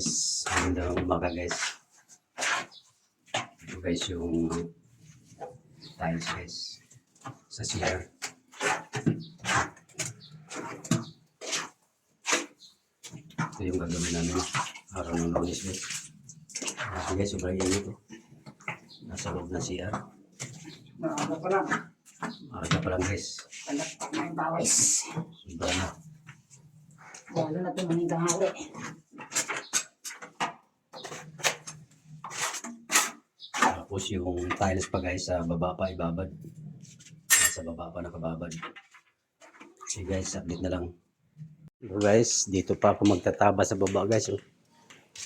guys, magandang umaga guys. Ito guys yung tiles guys sa CR. Ito yung gagawin namin araw ng lunes guys. Kasi guys, sobrang init to. Nasa loob na CR. Maaga pa lang. Araga pa lang guys. Anak pa ng bawis. Sobra na. Lalo na tumaning tanghali. Tapos yung tiles pa guys sa baba pa ibabad. Sa baba pa nakababad. Okay guys, update na lang. So guys, dito pa ako magtataba sa baba guys. Oh.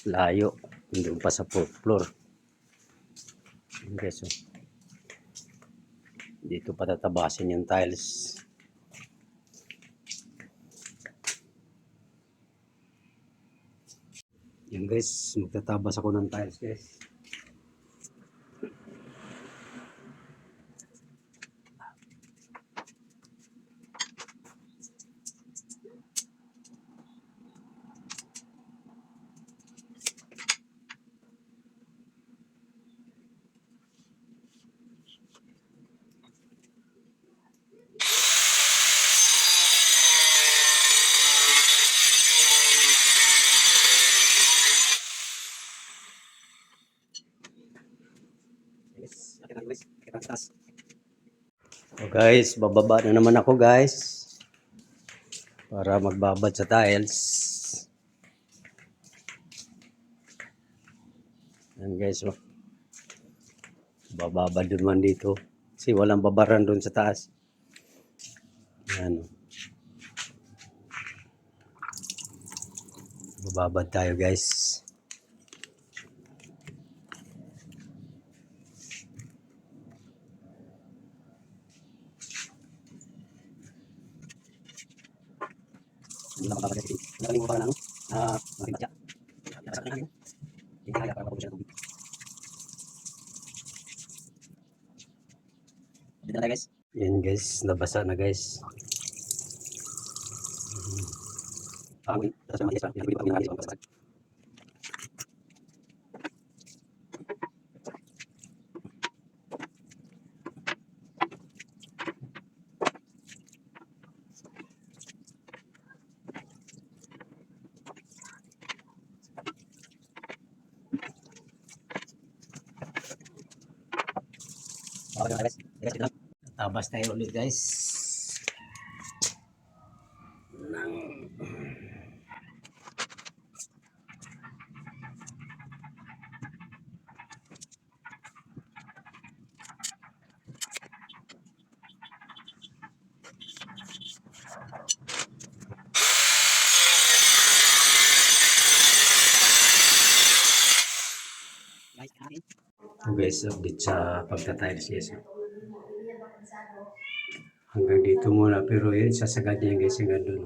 Layo. Hindi pa sa floor. Guys. Oh. Dito pa tatabasin yung tiles. Yan guys, magtatabas ako ng tiles guys. Yes, akin lang guys. Kita sa taas. So guys, bababa na naman ako guys. Para magbabad sa tiles. Yan guys, oh. Bababad din man dito. Kasi walang babaran doon sa taas. Yan. oh. Bababad tayo guys. Hindi na makakagay. Nakaling mo pa na ano? Maraming batya. Nasa ka na Hindi kaya para mapagod siya ng tubig. Dito na guys. Yan guys, nabasa na guys. Wait. Tapos yung mga guys, pinagpili pa kami ng mga guys. Okay guys. Tabas tayo ulit guys. Ito guys, update sa pagtatiles guys. Hanggang dito muna, pero yun, sasagad niya guys hanggang doon.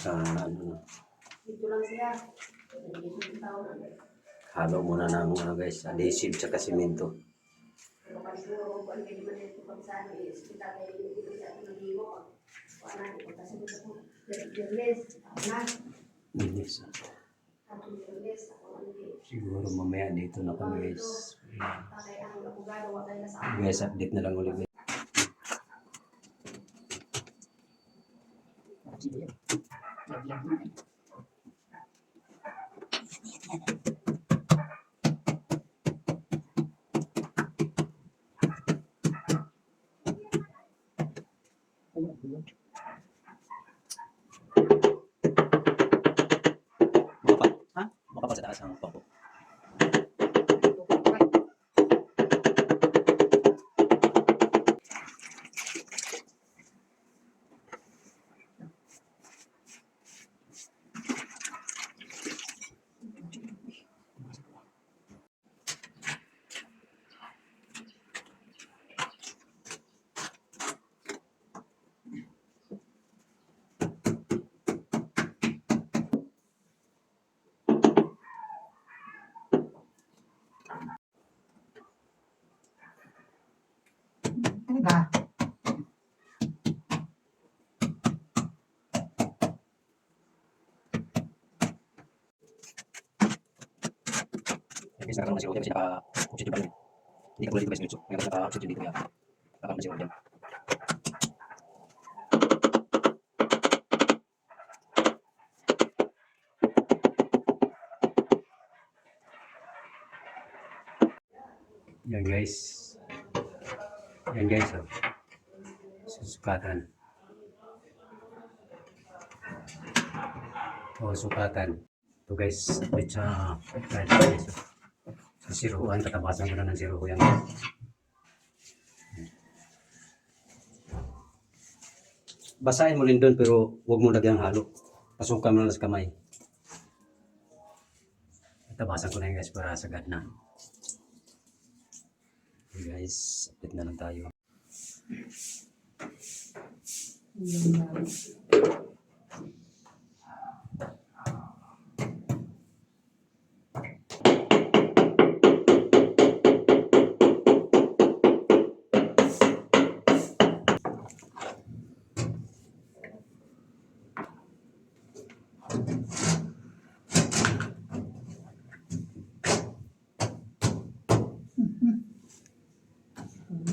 Ano Dito lang siya. halo muna ng ano guys, adhesive tsaka simento. Pero siguro, kung ano hindi man ito pag sa ano, is kita kayo dito sa ano Yes. Siguro mamaya dito na kami guys. Guys, update na lang ulit guys. Sige. Pa sa taas ang pako. Kasi nagkaroon ng zero dyan kasi naka-oxygen pa rin. Hindi ka tulad dito guys, diretso. Kaya naka-oxygen dito kaya nagkaroon ng zero dyan. Yan guys. Yan guys. Oh. Susukatan. O sukatan. Ito guys, sa kahit sa guys. Sa siruan, tatabasan ko na ng siruho yan. Basahin mo rin doon pero huwag mo lagyan halo. Pasukan mo lang sa kamay. Tabasan ko na yan guys para sagad na. Okay guys, update na lang tayo. Yung,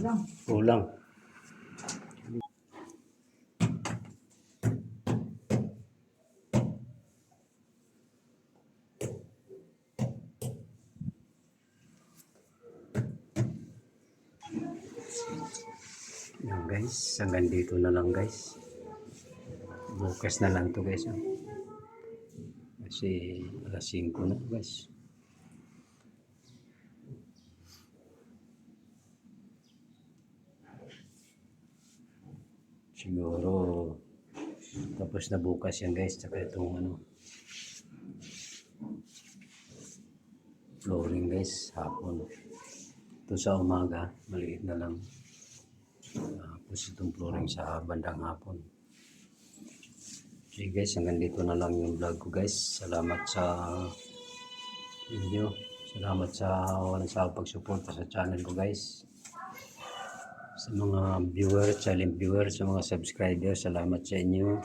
kulang. Kulang. Yan guys, hanggang dito na lang guys. Bukas na lang to guys. oh. Kasi alas 5 na guys. Siguro tapos na bukas yan guys. Tsaka itong ano flooring guys hapon. Ito sa umaga maliit na lang. Tapos itong flooring sa bandang hapon. Okay guys, hanggang dito na lang yung vlog ko guys. Salamat sa inyo. Salamat sa walang sa pagsuporta sa channel ko guys sa mga viewers, silent viewers, sa mga subscribers, salamat sa inyo.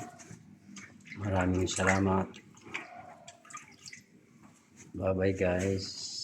Maraming salamat. Bye-bye guys.